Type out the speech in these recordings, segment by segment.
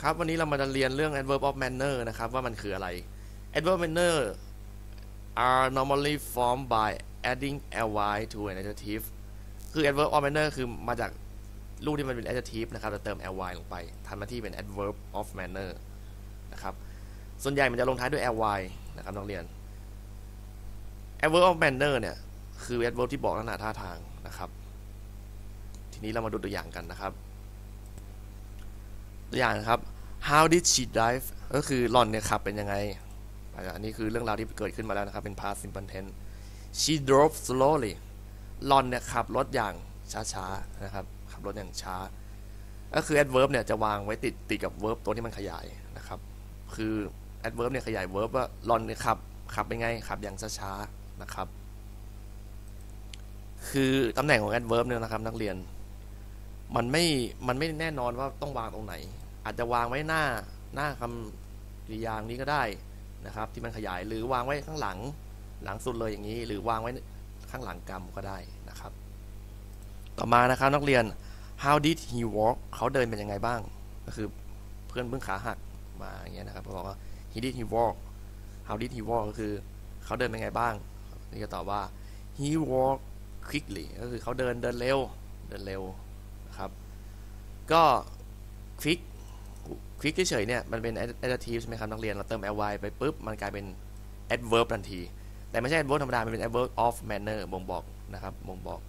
ครับวันนี้เรามาจะเรียนเรื่อง adverb of manner นะครับ ว่ามันคืออะไร adverb of manner are normally formed by adding ly to an adjective คือ adverb of manner คือมาจากรูปที่มันเป็น adjective นะครับเราเติม ly ลงไปทำหน้าที่เป็น adverb of manner นะครับส่วนใหญ่มันจะลงท้ายด้วย ly นะครับนักเรียน adverb of manner เนี่ย คือ adverb ที่บอกลักษณะท่าทางนะครับ ทีนี้เรามาดูตัวอย่างกันนะครับ ตัวอย่างครับ how did she drive ก็คือหล่อนเนี่ยขับเป็นยังไง อันนี้คือเรื่องราวที่เกิดขึ้นมาแล้วนะครับ เป็น past simple tense she drove slowly หล่อนเนี่ยขับรถอย่างช้าๆนะครับ ขับรถอย่างช้า ก็คือ adverb เนี่ยจะวางไว้ติดติดกับ verb ตัวที่มันขยายนะครับ คือ adverb เนี่ยขยาย verb ว่าหล่อนเนี่ยขับขับเป็นไง ขับอย่างช้าๆนะครับ คือตำแหน่งของ adverb เนี่ยนะครับนักเรียน มันไม่ มันไม่แน่นอนว่าต้องวางตรงไหน อาจจะวางไว้หน้าหน้าคำกริยางนี้ก็ได้นะครับ ที่มันขยายหรือวางไว้ข้างหลังหลังสุดเลยอย่างนี้ หรือวางไว้ข้างหลังกรรมก็ได้นะครับ ต่อมานะครับนักเรียน how did he walk เขาเดินเป็นยังไงบ้าง ก็คือเพื่อนเพิ่งขาหักมาอย่างเงี้ยนะครับเขาบอกว่า he did he walk how did he walk ก็คือเขาเดินเป็นยังไงบ้างนี่ก็ตอบว่า he walk quickly ก็คือเขาเดินเดินเร็วเดินเร็วนะครับ ก็ quick quick เฉยๆเนี่ยมันเป็น adjective ใช่ไหมครับนักเรียนเราเติม ly ไปปุ๊บมันกลายเป็น adverb ทันที แต่ไม่ใช่ adverb ธรรมดา มันเป็น adverb of manner บ่งบอกนะครับบ่งบอก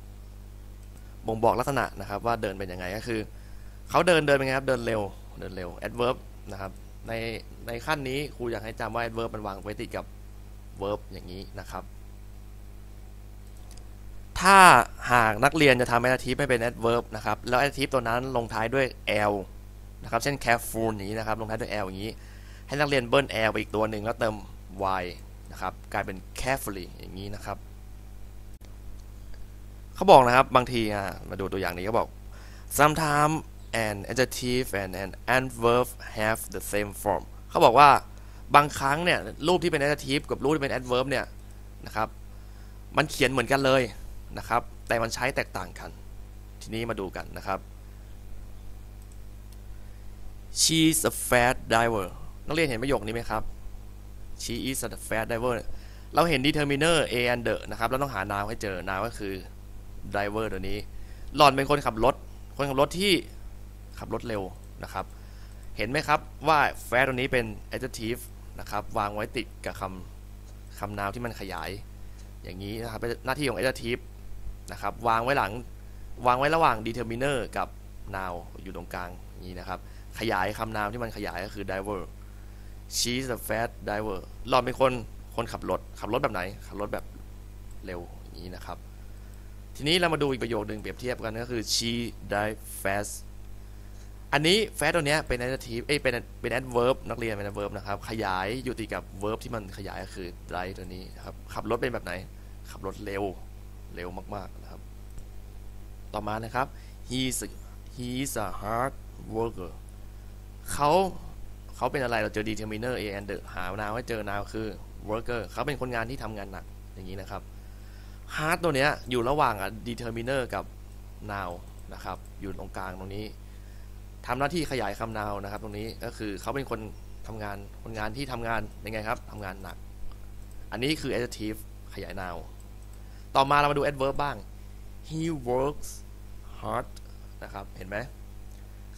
บ่งบอกลักษณะนะครับว่าเดินเป็นยังไงก็คือเขาเดินเดินเป็นไงครับเดินเร็วเดินเร็ว adverb นะครับในในขั้นนี้ครูอยากให้จำว่า adverb มันวางไว้ติดกับ verb อย่างนี้นะครับ ถ้าหากนักเรียนจะทำ adjective ให้เป็น adverb นะครับแล้ว adjective ตัวนั้นลงท้ายด้วย l นะครับเช่น careful อย่างนี้นะครับลงท้ายด้วย l อย่างนี้ ให้นักเรียนเบิ้ล l ไปอีกตัวหนึ่งแล้วเติม y นะครับกลายเป็น carefully อย่างนี้นะครับเขาบอกนะครับบางทีอะมาดูตัวอย่างนี้เขาบอก sometimes an adjective and an adverb have the same form เขาบอกว่าบางครั้งเนี่ยรูปที่เป็น adjective กับรูปที่เป็น adverb เนี่ยนะครับมันเขียนเหมือนกันเลยนะครับแต่มันใช้แตกต่างกัน ทีนี้มาดูกันนะครับ she's a fat diver นักเรียนเห็นประโยคนี้ไหมครับ she is a fat diver เราเห็น determiner a and the นะครับ เราต้องหานาวให้เจอนาวก็คือ driver ตัวนี้ หล่อนเป็นคนขับรถ คนขับรถที่ขับรถเร็วนะครับ เห็นไหมครับว่า fat ตัวนี้เป็น adjective นะครับ วางไว้ติดกับคำคำนาวที่มันขยาย อย่างนี้นะครับเป็นหน้าที่ของ adjective นะครับ วางไว้หลัง วางไว้ระหว่าง determiner กับ noun อยู่ตรงกลางนี้นะครับ ขยายคำนามที่มันขยายก็คือ diver she's a fast diver หล่อนเป็นคนคนขับรถ ขับรถแบบไหน ขับรถแบบเร็วอย่างนี้นะครับ ทีนี้เรามาดูอีกประโยคหนึ่งเปรียบเทียบกันก็คือ she drive fast อันนี้ fast ตัวเนี้ยเป็น adjective เอ้ยเป็นเป็น adverb นักเรียนเป็น adverb นะครับ ขยายอยู่ติดกับ verb ที่มันขยายก็คือ drive ตัวนี้นะครับขับรถเป็นแบบไหน ขับรถเร็วเร็วมากๆนะครับ ต่อมานะครับ he's a, he's a hard worker เขาเขาเป็นอะไรเราเจอ determiner a and the หานาวให้เจอนาวคือ worker เขาเป็นคนงานที่ทำงานหนักอย่างนี้นะครับ hard ตัวเนี้ยอยู่ระหว่าง determiner กับ now นะครับอยู่ตรงกลางตรงนี้ทำหน้าที่ขยายคำ now นะครับ ตรงนี้ก็คือเขาเป็นคนทำงานคนงานที่ทำงานเป็นไงครับทำงานหนัก อันนี้คือ adjective ขยาย now ต่อมาเรามาดู adverb บ้าง he works hard นะครับ เห็นไหม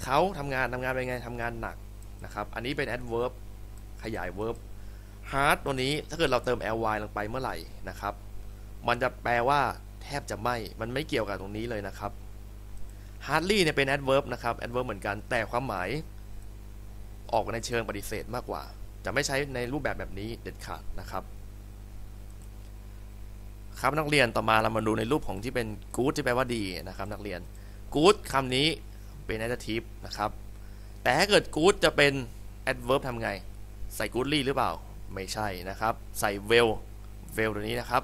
เขาทำงานทำงานเป็นไงทำงานหนักนะครับ อันนี้เป็น adverb ขยาย verb hard ตัวนี้ถ้าเกิดเราเติม ly ลงไปเมื่อไหร่นะครับ มันจะแปลว่าแทบจะไม่ มันไม่เกี่ยวกับตรงนี้เลยนะครับ hardly เนี่ยเป็น adverb นะครับ adverb เหมือนกัน แต่ความหมายออกในเชิงปฏิเสธมากกว่า จะไม่ใช้ในรูปแบบแบบนี้เด็ดขาดนะครับ ครับนักเรียนต่อมาเรามาดูในรูปของที่เป็น good ที่แปลว่าดีนะครับ นักเรียน good คำนี้ เป็น adjective นะครับ แต่ถ้าเกิด good จะเป็น adverb ทำไง ใส่ goodly หรือเปล่า ไม่ใช่นะครับ ใส่ well well ตัวนี้นะครับ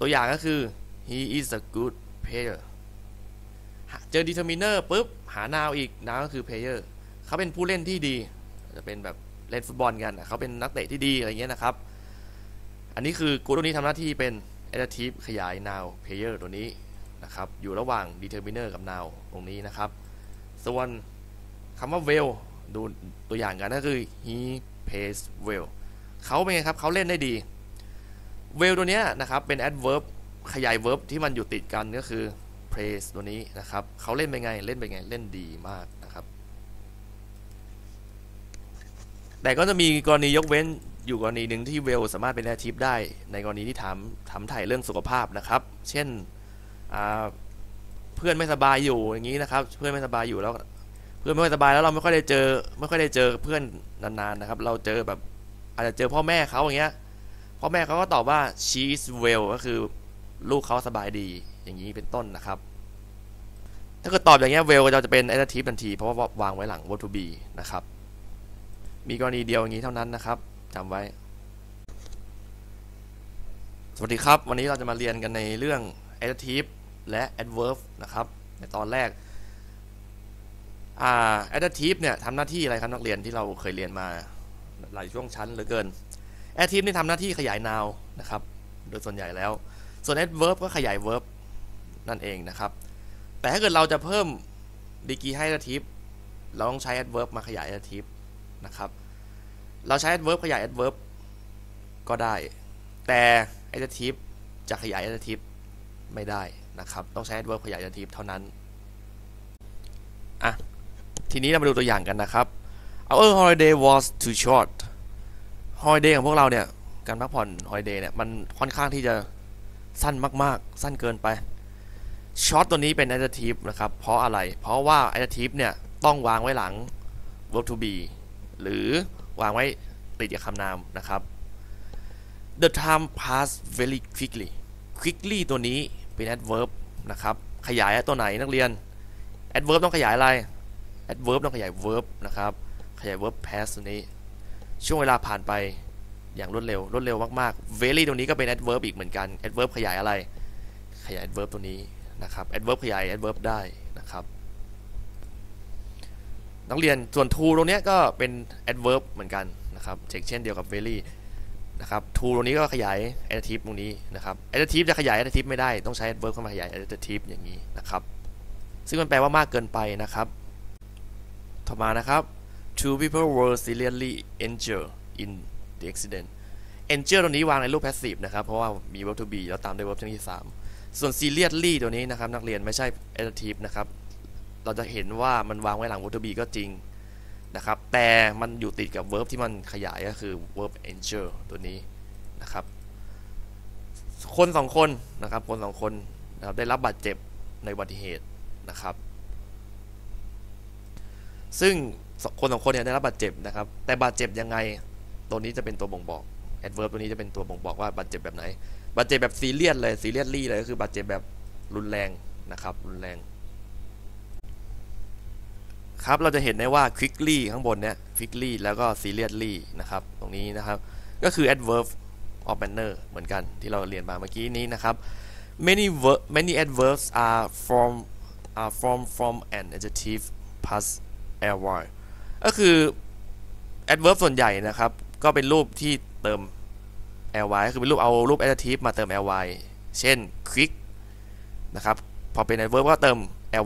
ตัวอย่างก็คือ he is a good player เจอ determiner ปุ๊บ หา noun อีก noun ก็คือ player เขาเป็นผู้เล่นที่ดี จะเป็นแบบเล่นฟุตบอลกัน เขาเป็นนักเตะที่ดีอะไรเงี้ยนะครับ อันนี้คือ good ตัวนี้ทำหน้าที่เป็น adjective ขยาย noun player ตัวนี้ นะครับอยู่ระหว่าง determiner กับ noun ตรงนี้นะครับ ส่วนคำว่า well ดูตัวอย่างกันก็คือ he plays well เขาเป็นไงครับเขาเล่นได้ดี well ตัวเนี้ยนะครับเป็น adverb ขยาย verb ที่มันอยู่ติดกันก็คือ plays ตัวนี้นะครับเขาเล่นเป็นไงเล่นเป็นไงเล่นดีมากนะครับ แต่ก็จะมีกรณียกเว้นอยู่กรณีหนึ่งที่ well สามารถเป็น adjective ได้ในกรณีที่ถามถามถ่ายเรื่องสุขภาพนะครับ เช่น เพื่อนไม่สบายอยู่อย่างนี้นะครับ เพื่อนไม่สบายอยู่แล้ว เพื่อนไม่ค่อยสบายแล้วเราไม่ค่อยได้เจอ ไม่ค่อยได้เจอเพื่อนนานๆนะครับ เราเจอแบบอาจจะเจอพ่อแม่เขาอย่างเงี้ย พ่อแม่เขาก็ตอบว่า she's well ก็คือลูกเขาสบายดีอย่างนี้เป็นต้นนะครับ ถ้าเกิดตอบอย่างเงี้ย well จะเป็น adjective ทันที เพราะว่าวางไว้หลัง verb to be นะครับ มีกรณีเดียวอย่างนี้เท่านั้นนะครับจำไว้ สวัสดีครับ วันนี้เราจะมาเรียนกันในเรื่อง adjective และ adverb นะครับ ในตอนแรกอ่า adjective เนี่ยทำหน้าที่อะไรครับนักเรียนที่เราเคยเรียนมาหลายช่วงชั้นเหลือเกิน adjective นี่ทำหน้าที่ขยาย noun นะครับ โดยส่วนใหญ่แล้ว ส่วน adverb ก็ขยาย verb นั่นเองนะครับ แต่ถ้าเกิดเราจะเพิ่มดีกีให้ adjective เราต้องใช้ adverb มาขยาย adjective นะครับ เราใช้ adverb ขยาย adverb ก็ได้ แต่ adjective จะขยาย adjective ไม่ได้ นะครับ ต้องใช้ adverb ขยาย adjective เท่านั้นอะทีนี้เรามาดูตัวอย่างกันนะครับ Our holiday was too short holiday ของพวกเราเนี่ย การพักผ่อน holiday เนี่ย มันค่อนข้างที่จะสั้นมาก ๆ สั้นเกินไป short ตัวนี้เป็น adjective นะครับ เพราะอะไร เพราะว่า adjective เนี่ย ต้องวางไว้หลัง verb to be หรือวางไว้ติดกับคำนามนะครับ the time passed very quickly quickly ตัวนี้ เป็น adverb นะครับ ขยายตัวไหนนักเรียน adverb ต้องขยายอะไร adverb ต้องขยาย verb นะครับ ขยาย verb past ตัวนี้ ช่วงเวลาผ่านไปอย่างรวดเร็ว รวดเร็วมากๆ very ตัวนี้ก็เป็น adverb อีกเหมือนกัน adverb ขยายอะไร ขยาย adverb ตัวนี้นะครับ adverb ขยาย adverb ได้นะครับ นักเรียนส่วน to ตรงนี้ก็เป็น adverb เหมือนกันนะครับเช็คเช่นเดียวกับ very นะครับ to ตรงนี้ก็ขยาย adjective ตรงนี้นะครับ adjective จะขยาย adjective ไม่ได้ต้องใช้ adverb เข้ามาขยาย adjective อย่างนี้นะครับ ซึ่งมันแปลว่ามากเกินไปนะครับ ต่อมานะครับ two people were seriously injured in the accident injured ตรงนี้วางในรูป passive นะครับ เพราะว่ามี verb to be แล้วตามด้วย verb ชนิดที่3ส่วน seriously ตัวนี้นะครับนักเรียนไม่ใช่ adjective นะครับ เราจะเห็นว่ามันวางไว้หลัง verb to be ก็จริง นะครับ แต่มันอยู่ติดกับ verb ที่มันขยายก็คือ verb injure ตัวนี้นะครับ คนสองคนนะครับ คนสองคนนะครับได้รับบาดเจ็บในอุบัติเหตุนะครับ ซึ่งคนสองคนเนี่ยได้รับบาดเจ็บนะครับ แต่บาดเจ็บยังไง ตัวนี้จะเป็นตัวบ่งบอก adverb ตัวนี้จะเป็นตัวบ่งบอกว่าบาดเจ็บแบบไหน บาดเจ็บแบบซีเรียสเลยซีเรียสลี่เลยก็คือบาดเจ็บแบบรุนแรงนะครับ รุนแรง ครับเราจะเห็นได้ว่า quickly ข้างบนเนี่ย quickly แล้วก็ seriously นะครับ ตรงนี้นะครับ ก็คือ adverb of manner เหมือนกันที่เราเรียนมาเมื่อกี้นี้นะครับ many ver many adverbs are from are from from an adjective plus ly ก็คือ adverb ส่วนใหญ่นะครับ ก็เป็นรูปที่เติม ly คือเป็นรูปเอารูป adjective มาเติม ly เช่น quick นะครับ พอเป็น adverb ก็เติม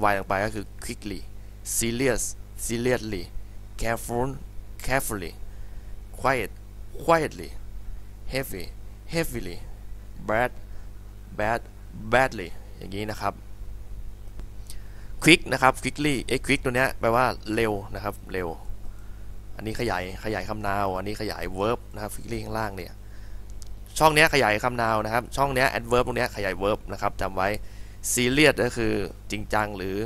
ly ลงไปก็คือ quickly serious seriously careful carefully quiet quietly heavy heavily bad bad badly อย่างนี้นะครับ quick นะครับ quickly เอ้ quick ตัวเนี้ยแปลว่าเร็วนะครับ เร็ว อันนี้ขยายขยายคำนาว อันนี้ขยาย verb นะครับ quickly ข้างล่างเนี่ย ช่องเนี้ยขยายคำนาวนะครับ ช่องเนี้ย adverb ตรงเนี้ยขยาย verb นะครับจำไว้ serious ก็คือจริงจังหรือ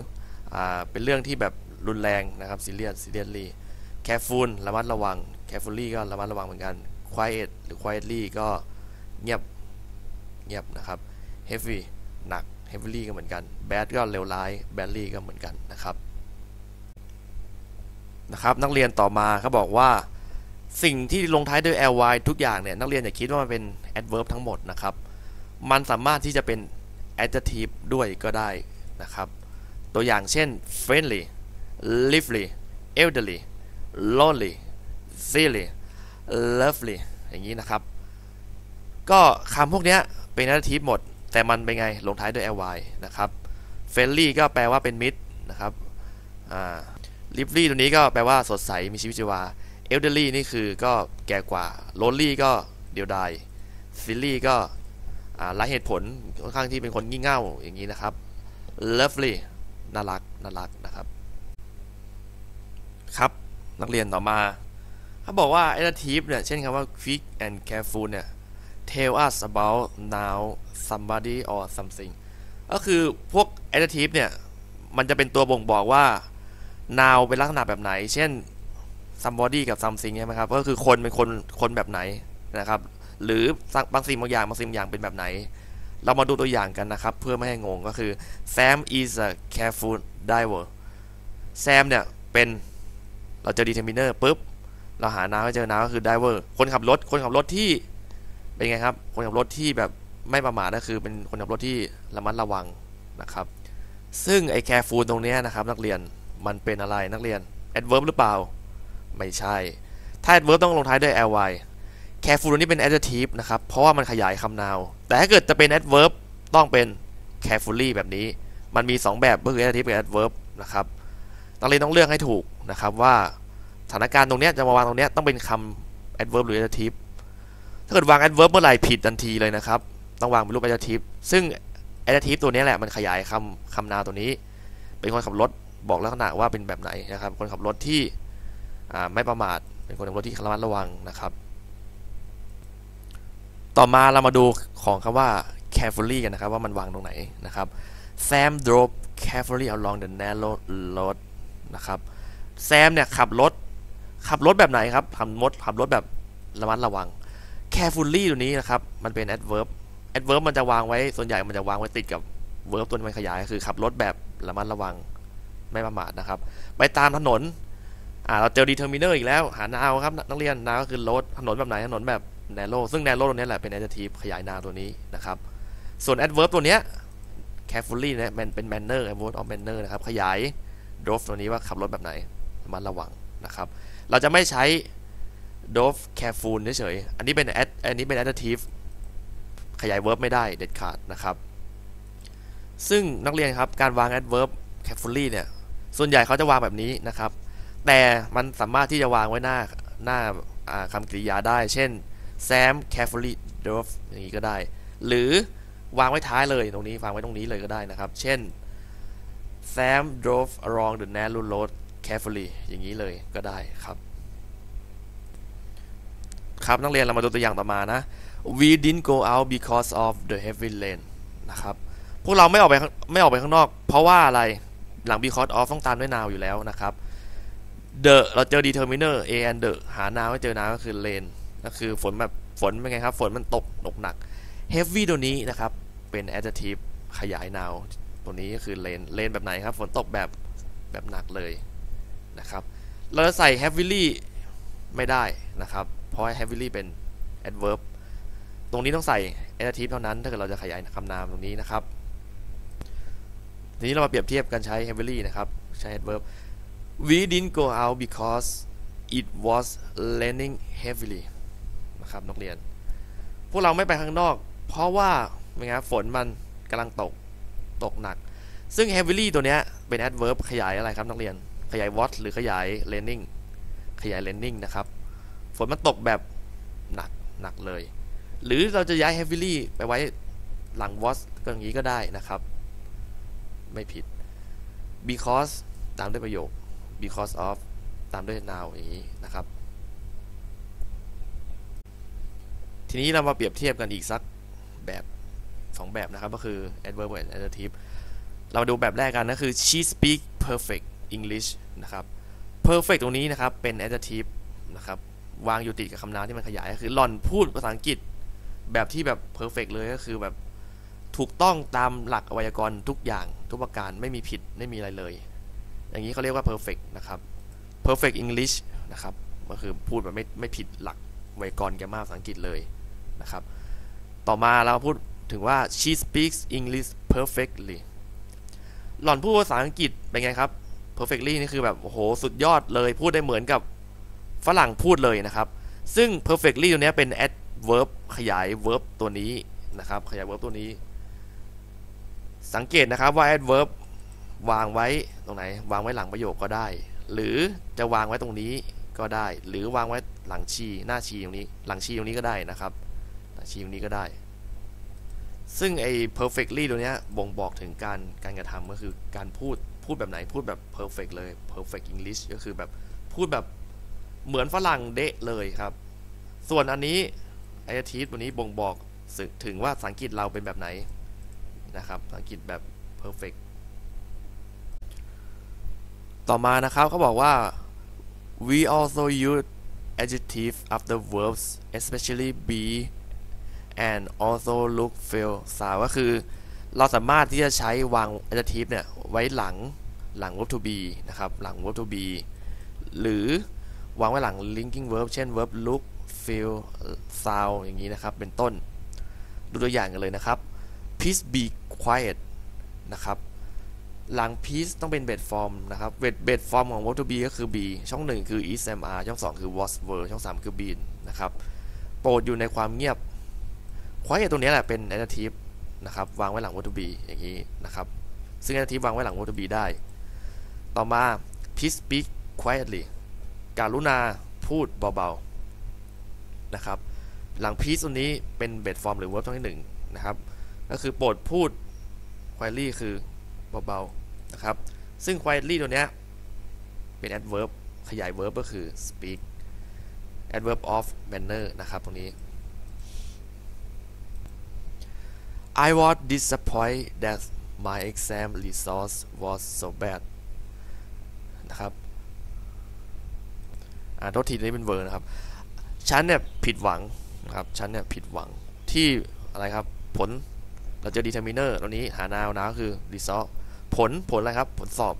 เป็นเรื่องที่แบบรุนแรงนะครับ serious seriously careful ระมัดระวัง carefully ก็ระมัดระวังเหมือนกัน quiet หรือ quietly ก็เงียบเงียบนะครับ heavy หนัก heavily ก็เหมือนกัน bad ก็เลวร้าย badly ก็เหมือนกันนะครับนะครับนักเรียนต่อมาเขาบอกว่าสิ่งที่ลงท้ายด้วย ly ทุกอย่างเนี่ยนักเรียนอย่าคิดว่ามันเป็น adverb ทั้งหมดนะครับ มันสามารถที่จะเป็น adjective ด้วยก็ได้นะครับ ตัวอย่างเช่น friendly lively elderly lonely silly lovely อย่างนี้นะครับ ก็คำพวกนี้เป็น adjective หมด แต่มันเป็นไง ลงท้ายด้วย ly นะครับ friendly ก็แปลว่าเป็นมิตรนะครับ lively ตัวนี้ก็แปลว่าสดใส มีชีวิตชีวา elderly นี่คือก็แก่กว่า lonely ก็เดียวดาย silly ก็ไร้เหตุผลค่อนข้างที่เป็นคนงี่เง่าอย่างนี้นะครับ lovely น่ารักน่ารักนะครับ ครับนักเรียนต่อมาเขาบอกว่า adjective เนี่ย เช่นคำว่า quick and careful เนี่ย tell us about now somebody or something ก็คือพวก adjective เนี่ย มันจะเป็นตัวบ่งบอกว่า now เป็นลักษณะแบบไหน เช่น somebody กับ something ใช่ไหมครับ ก็คือคนเป็นคนคนแบบไหนนะครับ หรือบางสิ่งบางอย่างบางสิ่งบางอย่างเป็นแบบไหน เรามาดูตัวอย่างกันนะครับ เพื่อไม่ให้งงก็คือ Sam is a careful diver Sam เนี่ยเป็นเราเจอ determiner ปุ๊บ เราหาน้าก็เจอน้าก็คือ diver คนขับรถ คนขับรถที่เป็นไงครับ คนขับรถที่แบบไม่ประมาทก็คือเป็นคนขับรถที่ระมัดระวังนะครับ ซึ่งไอ้ careful ตรงนี้นะครับ นักเรียนมันเป็นอะไรนักเรียน adverb หรือเปล่า ไม่ใช่ ถ้า adverb ต้องลงท้ายด้วย ly careful ตัวนี้เป็น adjective นะครับ เพราะว่ามันขยายคำนาว แต่ถ้าเกิดจะเป็น adverb ต้องเป็น carefully แบบนี้ มันมี 2 แบบก็คือ adjective กับ adverb นะครับนักเรียนต้องเลือกให้ถูกนะครับว่าสถานการณ์ตรงนี้จะมาวางตรงนี้ต้องเป็นคำ adverb หรือ adjective ถ้าเกิดวาง adverb เมื่อไหร่ผิดทันทีเลยนะครับ ต้องวางเป็นรูป adjective ซึ่ง adjective ตัวนี้แหละมันขยายคำคำนาวตัวนี้ เป็นคนขับรถบอกลักษณะว่าเป็นแบบไหนนะครับ คนขับรถที่ไม่ประมาท เป็นคนขับรถที่ระมัดระวังนะครับ ต่อมาเรามาดูของคำว่า carefully กันนะครับว่ามันวางตรงไหนนะครับ Sam drove carefully along the narrow road นะครับ Sam เนี่ยขับรถขับรถแบบไหนครับขับรถขับรถแบบระมัดระวัง carefully ตัวนี้นะครับมันเป็น adverb adverb มันจะวางไว้ส่วนใหญ่มันจะวางไว้ติดกับ verb ตัวมันขยายคือขับรถแบบระมัดระวังไม่ประมาทนะครับ ไปตามถนนอ่าเราเจอ determiner อีกแล้ว หา now ครับนักเรียน now ก็คือ road ถนนแบบไหนถนนแบบ narrow ซึ่ง narrow ตัวนี้แหละเป็น adjective ขยาย now ตัวนี้นะครับ ส่วน adverb ตัวเนี้ย carefully เนี่ยมันเป็น manner adverb of manner นะครับ ขยาย drove ตัวนี้ว่าขับรถแบบไหนระมัดระวังนะครับ เราจะไม่ใช้ drove careful เฉยๆ อันนี้เป็น ad อันนี้เป็น adjective ขยาย verb ไม่ได้เด็ดขาดนะครับ ซึ่งนักเรียนครับ การวาง adverb carefully เนี่ย ส่วนใหญ่เขาจะวางแบบนี้นะครับ แต่มันสามารถที่จะวางไว้หน้าหน้าคำกริยาได้ เช่น Sam carefully d r o v อย่างนี้ก็ได้ หรือวางไว้ท้ายเลยตรงนี้วางไว้ตรงนี้เลยก็ได้นะครับ เช่น Sam drove along the narrow road carefully อย่างนี้เลยก็ได้ครับ ครับนักเรียนเรามาดูตัวอย่างต่อมานะ we didn't go out because of the heavy rain นะครับพวกเราไม่ออกไปไม่ออกไปข้างนอก เพราะว่าอะไรหลัง because of ต้องตามด้วย now อยู่แล้วนะครับ the เราเจอ determiner a and the หา now ไม่เจอ now ก็คือ rain ก็คือฝนแบบฝนเป็นไงครับ ฝนมันตกหนักหนัก heavy ตัวนี้นะครับ เป็น adjective ขยาย now ตัวนี้ก็คือ rain rain แบบไหนครับ ฝนตกแบบแบบหนักเลยนะครับ เราจะใส่ heavily ไม่ได้นะครับ เพราะ heavily เป็น adverb ตรงนี้ต้องใส่ adjective เท่านั้น ถ้าเกิดเราจะขยายคำนามตรงนี้นะครับ ทีนี้เรามาเปรียบเทียบกันใช้ heavily นะครับ ใช้ adverb we didn't go out because it was raining heavily นะครับนักเรียน พวกเราไม่ไปข้างนอก เพราะว่าเป็นไงฝนมันกำลังตกตกหนัก ซึ่ง heavily ตัวเนี้ยเป็น adverb ขยายอะไรครับนักเรียน ขยาย what หรือขยาย raining ขยาย raining นะครับ ฝนมันตกแบบหนักหนักเลย หรือเราจะย้าย heavily ไปไว้หลัง was ก็อย่างนี้ก็ได้นะครับ ไม่ผิด because ตามด้วยประโยค because of ตามด้วย now อย่างนี้นะครับ ทีนี้เรามาเปรียบเทียบกันอีกสักแบบสองแบบนะครับ ก็คือ adverb กับ adjective เรามาดูแบบแรกกันก็คือ she speak perfect English นะครับ perfect ตรงนี้นะครับ เป็น adjective นะครับ วางอยู่ติดกับคำนามที่มันขยายก็คือหล่อนพูดภาษาอังกฤษแบบที่แบบ perfect เลยก็คือแบบถูกต้องตามหลักไวยากรณ์ทุกอย่างทุกประการไม่มีผิดไม่มีอะไรเลย อย่างนี้เขาเรียกว่า perfect นะครับ perfect English นะครับก็คือพูดแบบไม่ไม่ผิดหลักไวยากรณ์แกรมมาภาษาอังกฤษเลย นะครับ ต่อมาเราพูดถึงว่า she speaks English perfectly หล่อนพูดภาษาอังกฤษเป็นไงครับ perfectly นี่คือแบบโอ้โหสุดยอดเลยพูดได้เหมือนกับฝรั่งพูดเลยนะครับ ซึ่ง perfectly ตัวนี้เป็น adverb ขยาย verb ตัวนี้นะครับ ขยาย verb ตัวนี้ สังเกตนะครับว่า adverb วางไว้ตรงไหน วางไว้หลังประโยคก็ได้ หรือจะวางไว้ตรงนี้ก็ได้ หรือวางไว้หลังชีหน้าชีตรงนี้ หลังชีตรงนี้ก็ได้นะครับ ชีตรงนี้ก็ได้ ซึ่งไอ้ perfectly ตัวเนี้ยบ่งบอกถึงการการกระทำก็คือการพูดพูดแบบไหนพูดแบบ perfect เลย perfect English ก็คือแบบพูดแบบเหมือนฝรั่งเดะเลยครับ ส่วนอันนี้ adjective ตัวนี้บ่งบอกสึกถึงว่าภาษาอังกฤษเราเป็นแบบไหนนะครับภาษาอังกฤษแบบ perfect ต่อมานะครับเขาบอกว่า we also use adjective after verbs especially be and also look feel sound ก็คือ เราสามารถที่จะใช้วาง adjective เนี่ย ไว้หลังหลัง verb to be นะครับ หลัง verb to be หรือวางไว้หลัง linking verb เช่น verb look feel sound อย่างนี้นะครับ เป็นต้น ดูตัวอย่างกันเลยนะครับ please be quiet นะครับ หลัง please ต้องเป็น bed form นะครับ bed bed form ของ verb to be ก็คือ be ช่อง 1 คือ is am are ช่อง 2 คือ was were ช่อง 3 คือ been นะครับ โปรดอยู่ในความเงียบ quiet ตัวนี้แหละเป็น adjective นะครับวางไว้หลัง verb to be อย่างนี้นะครับซึ่ง adjective วางไว้หลัง verb to be ได้ ต่อมา please speak quietly การุณาพูดเบาๆนะครับหลัง please ตัวนี้เป็น bed form หรือ verb ช่องที่หนึ่งนะครับก็คือโปรดพูด quietly คือเบาๆนะครับซึ่ง quietly ตัวนี้เป็น adverb ขยาย verb ก็คือ speak adverb of manner นะครับตรงนี้ I was disappointed that my exam results was so bad นะครับอ่าโทษทีนี่เป็นเวอร์นะครับ ฉันเนี่ยผิดหวังนะครับ ฉันเนี่ยผิดหวังที่อะไรครับ ผลเราเจอ determiner ตัวนี้หานาวนะคือ result ผลผลอะไรครับ ผลสอบ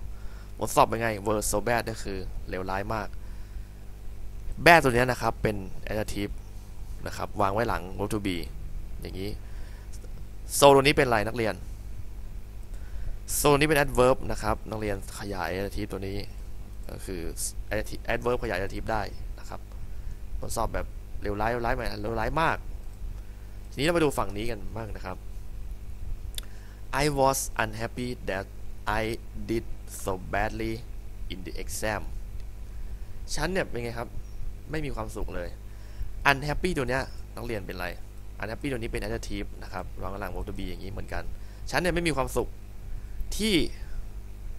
ผลสอบเป็นไง were so bad ก็คือเลวร้ายมาก bad ตัวเนี้ยนะครับ เป็น adjective นะครับ วางไว้หลัง verb to be อย่างนี้ so ตัวนี้เป็นอะไรนักเรียน so ตัวนี้เป็น adverb นะครับนักเรียนขยาย adjective ตัวนี้ก็คือ adverb ขยาย adjective ได้นะครับผลสอบแบบเลวร้ายเลวร้ายไหมเลวร้ายมาก ทีนี้เรามาดูฝั่งนี้กันบ้างนะครับ I was unhappy that I did so badly in the exam ฉันเนี่ยเป็นไงครับ ไม่มีความสุขเลย unhappy ตัวเนี้ยนักเรียนเป็นไร unhappy ตัวนี้เป็น adjective นะครับวางหลัง verb to be อย่างนี้เหมือนกัน ฉันเนี่ยไม่มีความสุขที่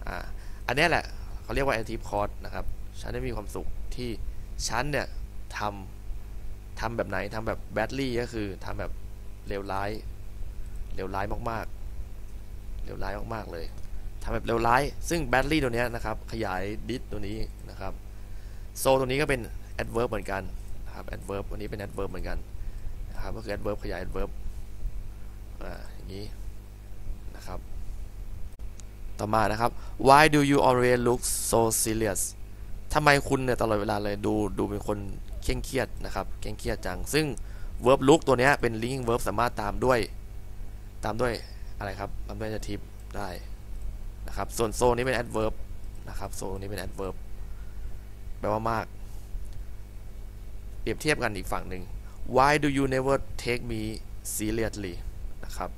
อ่าอันนี้แหละเขาเรียกว่า adjective cause นะครับ ฉันไม่มีความสุขที่ฉันเนี่ยทำทำแบบไหนทำแบบ badly ก็คือทำแบบเลวร้ายเลวร้ายมากๆเลวร้ายมากๆเลยทำแบบเลวร้าย ซึ่ง badly ตัวนี้นะครับ ขยาย did ตัวนี้นะครับ so ตัวนี้ก็เป็น adverb เหมือนกันนะครับ adverb ตัวนี้เป็น adverb เหมือนกัน นะครับก็คือ adverb ขยาย adverb อ่าอย่างนี้นะครับต่อมานะครับ why do you always look so serious ทำไมคุณเนี่ยตลอดเวลาเลยดูดูเป็นคนเคร่งเครียดนะครับเคร่งเครียดจัง ซึ่ง verb look ตัวเนี้ยเป็น linking verb สามารถตามด้วย ตามด้วยอะไรครับตามด้วย adjective ได้นะครับส่วน so นี้เป็น adverb นะครับ so นี้เป็น adverb แปลว่ามาก เปรียบเทียบกันอีกฝั่งหนึ่ง why do you never take me seriously นะครับ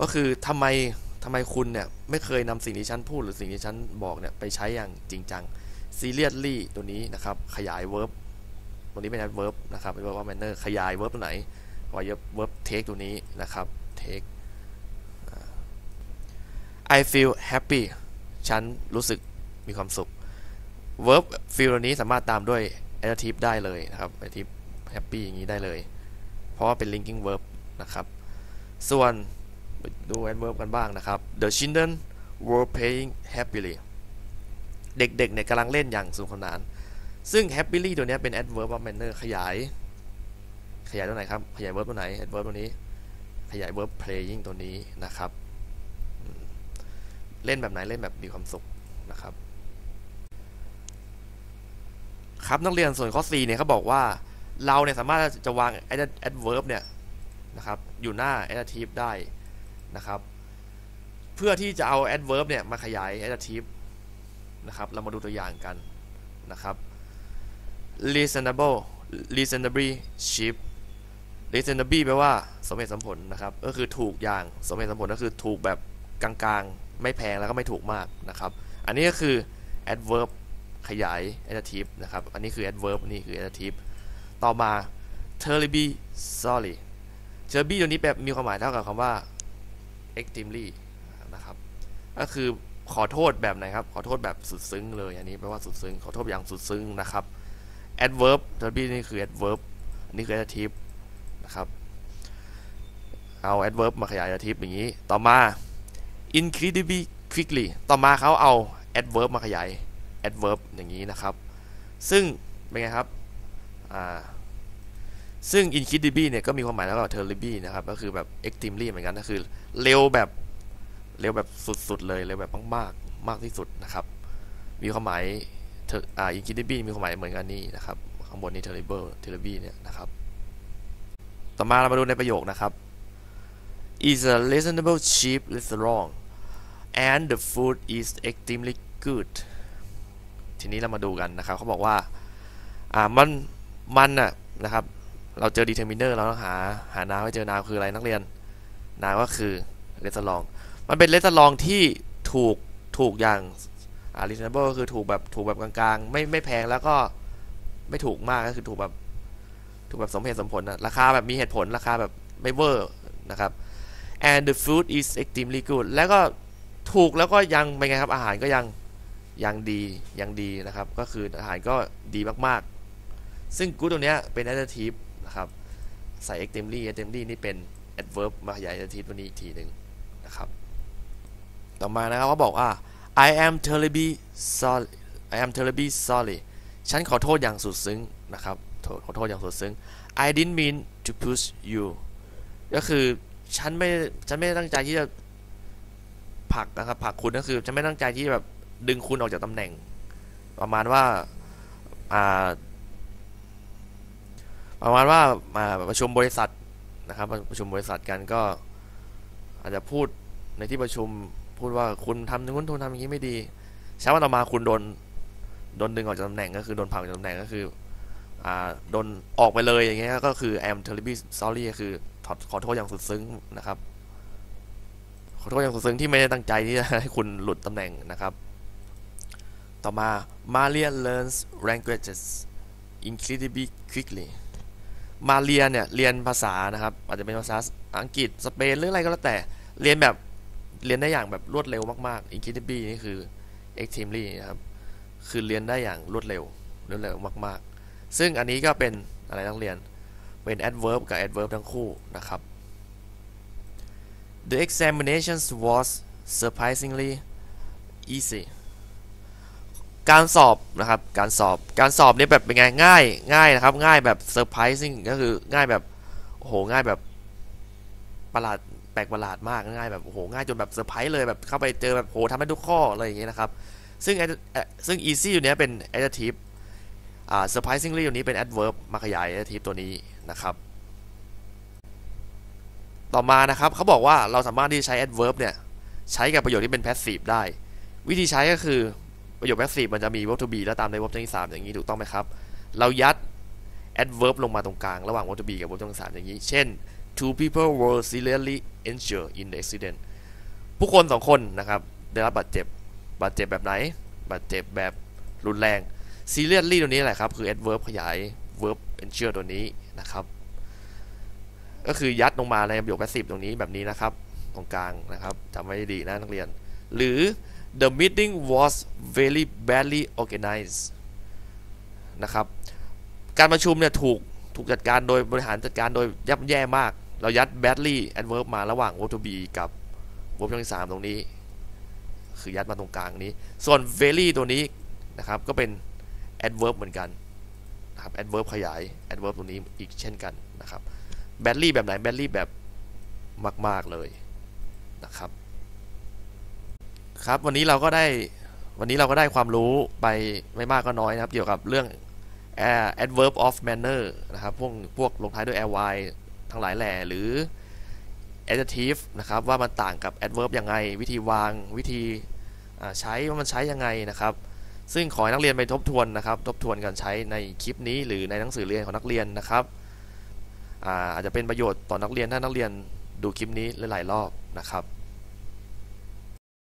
ก็คือทำไมทำไมคุณเนี่ย ไม่เคยนำสิ่งที่ฉันพูดหรือสิ่งที่ฉันบอกเนี่ย ไปใช้อย่างจริงจัง seriously ตัวนี้นะครับ ขยาย verb ตัวนี้เป็น adverb นะครับ เป็น verb of manner ขยาย verb ตัวไหนขยาย verb take ตัวนี้นะครับ take I feel happy ฉันรู้สึกมีความสุข verb feel ตัวนี้สามารถตามด้วย adjective ได้เลยนะครับ adjective happy อย่างนี้ได้เลย เพราะว่าเป็น linking verb นะครับ ส่วนดู adverb กันบ้างนะครับ the children were playing happily เด็กๆเนี่ยกำลังเล่นอย่างสนุกสนาน ซึ่ง happily ตัวนี้เป็น adverb of manner ขยาย ขยายตัวไหนครับ ขยาย verb ตัวไหน adverb ตัวนี้ ขยาย verb playing ตัวนี้นะครับ เล่นแบบไหน เล่นแบบมีความสุขนะครับ ครับนักเรียนส่วนข้อ C เนี่ยเขาบอกว่า เราเนี่ยสามารถจะวาง adverb เนี่ยนะครับอยู่หน้า adjective ได้นะครับ เพื่อที่จะเอา adverb เนี่ยมาขยาย adjective นะครับเรามาดูตัวอย่างกันนะครับ reasonable reasonably cheap reasonably แปลว่าสมเหตุสมผลนะครับ ก็คือถูกอย่างสมเหตุสมผลก็คือถูกแบบกลางๆ ไม่แพงแล้วก็ไม่ถูกมากนะครับ อันนี้ก็คือ adverb ขยาย adjective นะครับ อันนี้คือ adverb นี่คือ adjective ต่อมา terribly sorry terribly ตัวนี้แบบมีความหมายเท่ากับคำว่า extremely นะครับ ก็คือขอโทษแบบไหนครับ ขอโทษแบบสุดซึ้งเลยอันนี้แปลว่าสุดซึ้ง ขอโทษอย่างสุดซึ้งนะครับ adverb terribly นี่คือ adverb นนี้คือ adjective นะครับเอา adverb มาขยาย adjective อย่างนี้ต่อมา incredibly quickly ต่อมาเขาเอา adverb มาขยาย adverb อย่างนี้นะครับ ซึ่งเป็นไงครับ ซึ่ง incredibly เนี่ยก็มีความหมายแล้วก็ terribly นะครับ ก็คือแบบ extremely เหมือนกันก็คือเร็วแบบเร็วแบบสุดๆเลยเร็วแบบมากๆมากที่สุดนะครับ มีความหมายอ่า incredibly มีความหมายเหมือนกันนี่นะครับข้างบนนี้ terrible terribly เนี่ยนะครับ ต่อมาเรามาดูในประโยคนะครับ is a reasonable cheap restaurant and the food is extremely good ทีนี้เรามาดูกันนะครับเขาบอกว่าอ่ามัน มันน่ะนะครับ เราเจอ determiner เราต้องหาหานาวให้เจอนาวคืออะไรนักเรียนนาวก็คือ restaurant มันเป็น restaurant ที่ถูกถูกอย่างอ่า reasonable ก็คือถูกแบบถูกแบบกลางๆ ไม่ไม่แพงแล้วก็ไม่ถูกมากก็คือถูกแบบถูกแบบสมเหตุสมผลนะราคาแบบมีเหตุผลราคาแบบไม่เวอร์นะครับ and the food is extremely good แล้วก็ถูกแล้วก็ยังเป็นไงครับอาหารก็ยังยังดียังดีนะครับ ก็คืออาหารก็ดีมากๆ ซึ่ง good ตรงเนี้ยเป็น adjective นะครับใส่ extremely extremely นี่เป็น adverb มาขยาย adjective ตัวนี้อีกทีหนึ่งนะครับต่อมานะครับเขาบอกว่า I am terribly sorry I am terribly sorry ฉันขอโทษอย่างสุดซึ้งนะครับขอโทษอย่างสุดซึ้ง I didn't mean to push you ก็คือฉันไม่ฉันไม่ตั้งใจที่จะผลักนะครับผลักคุณก็คือฉันไม่ตั้งใจที่แบบดึงคุณออกจากตำแหน่ง ประมาณว่าอ่า ประมาณว่ามาประชุมบริษัทนะครับประชุมบริษัทกันก็ อาจจะพูดในที่ประชุมพูดว่าคุณทำนู้นทุนทำอย่างนี้ไม่ดีเช้าวันต่อมาคุณโดนโดนดึงออกจากตำแหน่งก็คือโดนผลักออกจากตำแหน่งก็คืออ่าโดนออกไปเลยอย่างเงี้ยก็คือ I'm terribly sorry ก็คือขอโทษอย่างสุดซึ้งนะครับ ขอโทษอย่างสุดซึ้งที่ไม่ได้ตั้งใจที่จะให้คุณหลุดตำแหน่งนะครับ ต่อมา Maria learns languages incredibly quickly มาเรียนเนี่ยเรียนภาษานะครับ อาจจะเป็นภาษาอังกฤษสเปนหรืออะไรก็แล้วแต่เรียนแบบเรียนได้อย่างแบบรวดเร็วมากๆ incredibly นี่คือ extremely นะครับคือเรียนได้อย่างรวดเร็วรวดเร็วมากๆ ซึ่งอันนี้ก็เป็นอะไรนักเรียนเป็น adverb กับ adverb ทั้งคู่นะครับ The examinations was surprisingly easy การสอบนะครับ การสอบ การสอบเนี่ยแบบเป็นไงง่าย ง่ายนะครับ ง่ายแบบ surprising ก็คือง่ายแบบโอ้โหง่ายแบบประหลาดแปลกประหลาดมากง่ายแบบโอ้โหง่ายจนแบบเซอร์ไพรส์เลยแบบเข้าไปเจอแบบโหทำได้ทุกข้ออะไรอย่างเงี้ยนะครับ ซึ่งซึ่ง easy อยู่เนี้ยเป็น adjective อ่า surprisingly อยู่นี้เป็น adverb มาขยาย adjective ตัวนี้นะครับ ต่อมานะครับเขาบอกว่าเราสามารถที่ใช้ adverb เนี่ยใช้กับประโยคที่เป็น passive ได้ วิธีใช้ก็คือ ประโยค passive มันจะมี verb to be แล้วตามด้วย verb ที่3อย่างนี้ถูกต้องไหมครับ เรายัด adverb ลงมาตรงกลางระหว่าง verb to be กับ verb ที่3อย่างนี้ เช่น two people were seriously injured in the accident ผู้คนสองคนนะครับได้รับบาดเจ็บบาดเจ็บแบบไหนบาดเจ็บแบบรุนแรง seriously ตัวนี้แหละครับคือ adverb ขยาย verb injure ตัวนี้นะครับ ก็คือยัดลงมาในประโยค passive ตรงนี้แบบนี้นะครับ ตรงกลางนะครับจำไว้ดีนะนักเรียน หรือ the meeting was very badly organized นะครับการประชุมเนี่ยถูกถูกจัดการโดยบริหารจัดการโดยยับแย่มาก เรายัด badly adverb มาระหว่าง verb to be กับ verb ที่3ตรงนี้ คือยัดมาตรงกลางนี้ ส่วน very ตัวนี้นะครับก็เป็น adverb เหมือนกันนะครับ adverb ขยาย adverb ตัวนี้อีกเช่นกันนะครับ badly แบบไหน badly แบบมาก ๆ เลยนะครับ ครับวันนี้เราก็ได้วันนี้เราก็ได้ความรู้ไปไม่มากก็น้อยนะครับ เกี่ยวกับเรื่อง adverb of manner นะครับ พวกพวกลงท้ายด้วย ly ทั้งหลายแหล่หรือ adjective นะครับ ว่ามันต่างกับ adverb ยังไง วิธีวางวิธีใช้ว่ามันใช้ยังไงนะครับ ซึ่งขอให้นักเรียนไปทบทวนนะครับ ทบทวนการใช้ในคลิปนี้ หรือในหนังสือเรียนของนักเรียนนะครับอาจจะเป็นประโยชน์ต่อนักเรียนถ้านักเรียนดูคลิปนี้หลายๆรอบนะครับ